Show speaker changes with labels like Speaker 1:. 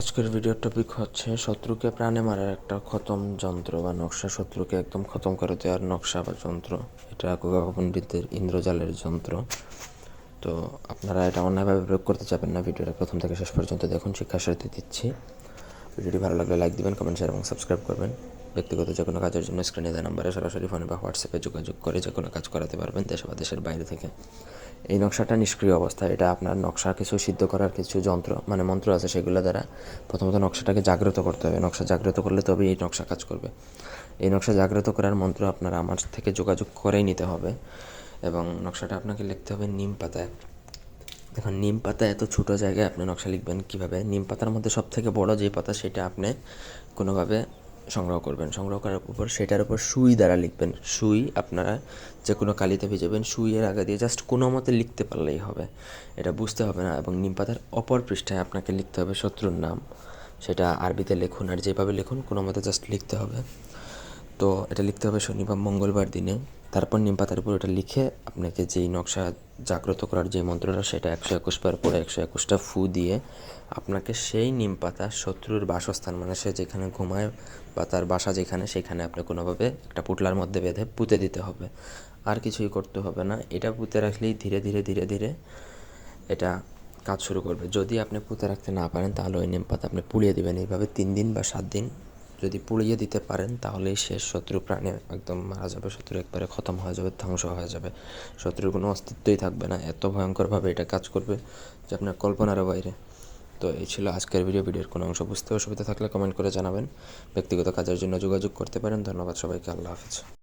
Speaker 1: আজকের ভিডিওর টপিক হচ্ছে শত্রুকে প্রাণে মারার একটা খতম যন্ত্র বা নকশা। শত্রুকে একদম খতম করে দেওয়ার নকশা বা যন্ত্র। এটা গোগা পণ্ডিতের ইন্দ্রজালের যন্ত্র। তো আপনারা এটা অন্যায়ভাবে প্রয়োগ করতে চাবেন না। ভিডিওটা প্রথম থেকে শেষ পর্যন্ত দেখুন শিক্ষার সাথে দিচ্ছি। ভিডিওটি ভালো লাগলে লাইক দিবেন কমেন্ট শেয়ার এবং সাবস্ক্রাইব করবেন। ব্যক্তিগত যে কোনো কাজের জন্য স্ক্রিনে দেওয়া নাম্বারে সরাসরি ফোনে বা হোয়াটসঅ্যাপে যোগাযোগ করে যে কোনো কাজ করাতে পারবেন দেশে বা দেশের বাইরে থেকে। এই নকশাটা নিষ্ক্রিয় অবস্থা এটা আপনার নকশা কিছু, সিদ্ধ করার কিছু যন্ত্র মানে মন্ত্র আছে সেগুলো দ্বারা প্রথমত নকশাটাকে জাগ্রত করতে হবে। নকশা জাগ্রত করলে তবেই এই নকশা কাজ করবে। এই নকশা জাগ্রত করার মন্ত্র আপনারা আমার থেকে যোগাযোগ করেই নিতে হবে এবং নকশাটা আপনাকে লিখতে হবে নিম পাতায়। দেখুন, নিম পাতা এত ছোটো জায়গায় আপনি নকশা লিখবেন কীভাবে? নিম পাতার মধ্যে সব থেকে বড় যে পাতা সেটা আপনি কোনোভাবে সংগ্রহ করবেন। সংগ্রহ করার উপর সেটার উপর সুই দ্বারা লিখবেন। সুই আপনারা যে কোনো কালিতে ভিজাবেন, সুইয়ের আগে দিয়ে জাস্ট কোনো মতে লিখতে পারলেই হবে। এটা বুঝতে হবে না এবং নিম পাতার অপর পৃষ্ঠায় আপনাকে লিখতে হবে শত্রুর নাম। সেটা আরবিতে লিখুন আর যেভাবে লিখুন কোনো মতে জাস্ট লিখতে হবে। তো এটা লিখতে হবে শনিবার মঙ্গলবার দিনে। তারপর নিম পাতার উপর ওটা লিখে আপনাকে যেই নকশা জাগ্রত করার যে মন্ত্রটা, সেটা একশো একুশ বার পরে একশো একুশটা ফু দিয়ে আপনাকে সেই নিম পাতা শত্রুর বাসস্থান মানে সে যেখানে ঘুমায় বা তার বাসা যেখানে, সেখানে আপনি কোনোভাবে একটা পুটলার মধ্যে বেঁধে পুঁতে দিতে হবে। আর কিছুই করতে হবে না। এটা পুঁতে রাখলেই ধীরে ধীরে ধীরে ধীরে এটা কাজ শুরু করবে। যদি আপনি পুঁতে রাখতে না পারেন, তাহলে ওই নিম পাতা আপনি পুড়িয়ে দেবেন। এইভাবে তিন দিন বা সাত দিন যদি পুড়িয়ে দিতে পারেন তাহলে শেষ শত্রু প্রাণে একদম মারা যাবে। শত্রু একবারে খতম হয়ে যাবে, ধ্বংস হয়ে যাবে। শত্রুর কোনো অস্তিত্বই থাকবে না। এত ভয়ঙ্করভাবে এটা কাজ করবে যে আপনার কল্পনারও বাইরে। তো এই ছিল আজকের ভিডিও। ভিডিওর কোনো অংশ বুঝতে অসুবিধা থাকলে কমেন্ট করে জানাবেন। ব্যক্তিগত কাজের জন্য যোগাযোগ করতে পারেন। ধন্যবাদ সবাইকে। আল্লাহ হাফিজ।